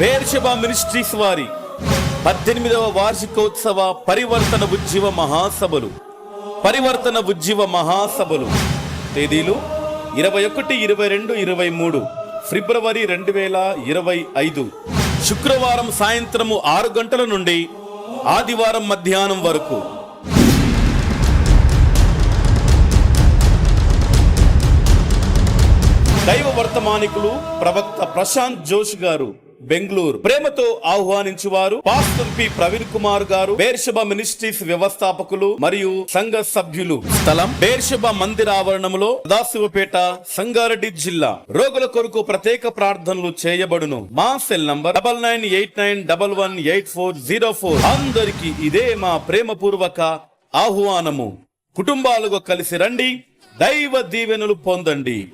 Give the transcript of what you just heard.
Beersheba ministries వారి పద్దెనిమిదవ వార్షికోత్సవ పరివర్తన ఉజ్జీవ మహాసభలు. పరివర్తన ఉజ్జీవ మహాసభలు. తేదీలు ఇరవై ఒకటి ఇరవై రెండు ఇరవై మూడు. ఫిబ్రవరి రెండు వేల ఇరవై ఐదు. శుక్రవారం సాయంత్రము ఆరు గంటల నుండి ఆదివారం మధ్యాహ్నం వరకు. దైవ వర్తమానికులు ప్రవక్త ప్రశాంత్ జోష్ గారు బెంగళూరు. ప్రేమతో ఆహ్వానించువారు pastor P. Praveen Kumar garu Beersheba ministries వ్యవస్థాపకులు మరియు సంఘ సభ్యులు. స్థలం? బేర్షబ మందిర ఆవరణములో దాశివపేట సంగారెడ్డి జిల్లా. రోగుల కొరకు ప్రత్యేక ప్రార్థనలు చేయబడును. మా cell number double nine eight nine double one eight four zero four. అందరికి ఇదే మా ప్రేమపూర్వక ఆహ్వానము. కుటుంబాలుగా కలిసి రండి. దైవ దీవెనలు పొందండి.